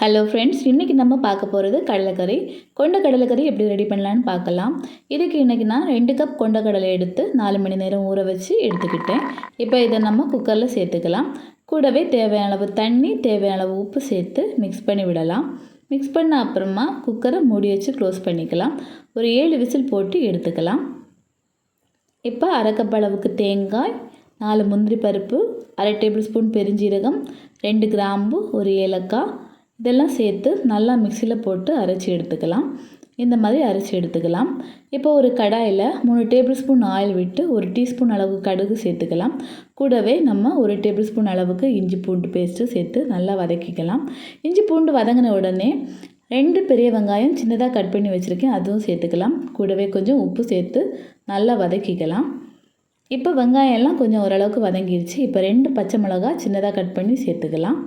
Hello friends இன்றைக்கி நம்ம பார்க்க போகிறது கடலைக்கறி. கொண்ட கடலைக்கறி எப்படி ரெடி பண்ணலான்னு பார்க்கலாம். இதுக்கு இன்றைக்கி நான் ரெண்டு கப் கொண்ட கடலை எடுத்து நாலு மணி நேரம் ஊற வச்சு எடுத்துக்கிட்டேன். இப்போ இதை நம்ம குக்கரில் சேர்த்துக்கலாம். கூடவே தேவையான அளவு தண்ணி தேவையான அளவு உப்பு சேர்த்து மிக்ஸ் பண்ணி விடலாம். மிக்ஸ் பண்ண அப்புறமா குக்கரை மூடி வச்சு க்ளோஸ் பண்ணிக்கலாம். ஒரு ஏழு விசில் போட்டு எடுத்துக்கலாம். இப்போ அரைக்கப் அளவுக்கு தேங்காய் நாலு முந்திரி பருப்பு அரை டேபிள் ஸ்பூன் பெருஞ்சீரகம் ரெண்டு கிராம்பு ஒரு ஏலக்காய் இதெல்லாம் சேர்த்து நல்லா மிக்சியில் போட்டு அரைச்சி எடுத்துக்கலாம். இந்த மாதிரி அரைச்சி எடுத்துக்கலாம். இப்போ ஒரு கடாயில் மூணு டேபிள் ஸ்பூன் ஆயில் விட்டு ஒரு டீஸ்பூன் அளவு கடுகு சேர்த்துக்கலாம். கூடவே நம்ம ஒரு டேபிள் ஸ்பூன் அளவுக்கு இஞ்சி பூண்டு பேஸ்ட்டு சேர்த்து நல்லா வதக்கிக்கலாம். இஞ்சி பூண்டு வதங்கின உடனே ரெண்டு பெரிய வெங்காயம் சின்னதாக கட் பண்ணி வச்சுருக்கேன் அதுவும் சேர்த்துக்கலாம். கூடவே கொஞ்சம் உப்பு சேர்த்து நல்லா வதக்கிக்கலாம். இப்போ வெங்காயம் எல்லாம் கொஞ்சம் ஓரளவுக்கு வதங்கிடுச்சு இப்போ ரெண்டு பச்சை மிளகா சின்னதாக கட் பண்ணி சேர்த்துக்கலாம்.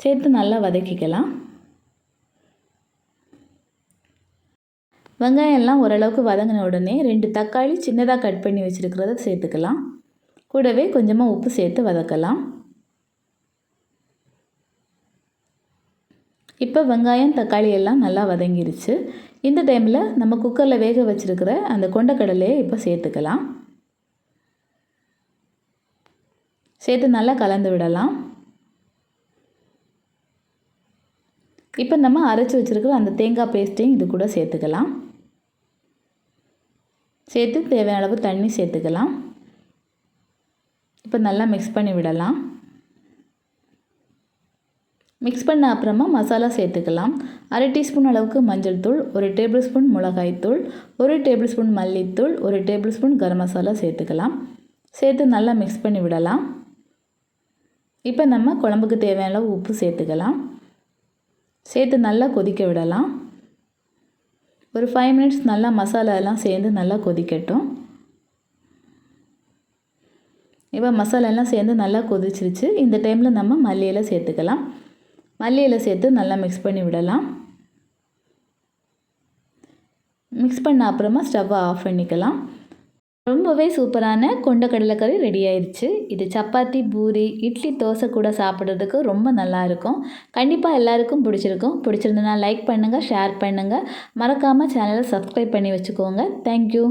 சேர்த்து நல்லா வதக்கிக்கலாம். வெங்காயம் எல்லாம் ஓரளவுக்கு வதங்கின உடனே ரெண்டு தக்காளி சின்னதாக கட் பண்ணி வச்சுருக்கிறத சேர்த்துக்கலாம். கூடவே கொஞ்சமாக உப்பு சேர்த்து வதக்கலாம். இப்போ வெங்காயம் தக்காளி எல்லாம் நல்லா வதங்கிருச்சு. இந்த டைமில் நம்ம குக்கரில் வேக வச்சுருக்கிற அந்த கொண்டக்கடலையை இப்போ சேர்த்துக்கலாம். சேர்த்து நல்லா கலந்து விடலாம். இப்போ நம்ம அரைச்சி வச்சுருக்கிற அந்த தேங்காய் பேஸ்ட்டையும் இது கூட சேர்த்துக்கலாம். சேர்த்து தேவையான அளவு தண்ணி சேர்த்துக்கலாம். இப்போ நல்லா மிக்ஸ் பண்ணி விடலாம். மிக்ஸ் பண்ண அப்புறமா மசாலா சேர்த்துக்கலாம். அரை டீஸ்பூன் அளவுக்கு மஞ்சள் தூள் ஒரு டேபிள் ஸ்பூன் மிளகாய்த்தூள் ஒரு டேபிள் ஸ்பூன் மல்லித்தூள் ஒரு டேபிள் ஸ்பூன் கரம் மசாலா சேர்த்துக்கலாம். சேர்த்து நல்லா மிக்ஸ் பண்ணி விடலாம். இப்போ நம்ம குழம்புக்கு தேவையான அளவு உப்பு சேர்த்துக்கலாம். சேர்த்து நல்லா கொதிக்க விடலாம். ஒரு ஃபைவ் மினிட்ஸ் நல்லா மசாலா எல்லாம் சேர்ந்து நல்லா கொதிக்கட்டும். இப்போ மசாலா எல்லாம் சேர்ந்து நல்லா கொதிச்சிருச்சு. இந்த டைமில் நம்ம மல்லியில் சேர்த்துக்கலாம். மல்லியில் சேர்த்து நல்லா மிக்ஸ் பண்ணி விடலாம். மிக்ஸ் பண்ண அப்புறமா ஸ்டவ்வை ஆஃப் பண்ணிக்கலாம். ரொம்பவே சூப்பரான கொண்ட கடலைக்கறி ரெடி ஆயிடுச்சு இது சப்பாத்தி பூரி இட்லி தோசை கூட சாப்பிட்றதுக்கு ரொம்ப நல்லாயிருக்கும் கண்டிப்பாக எல்லாருக்கும் பிடிச்சிருக்கும். பிடிச்சிருந்தனா லைக் பண்ணுங்கள் ஷேர் பண்ணுங்கள் மறக்காமல் சேனலை சப்ஸ்கிரைப் பண்ணி வச்சுக்கோங்க. தேங்க்யூ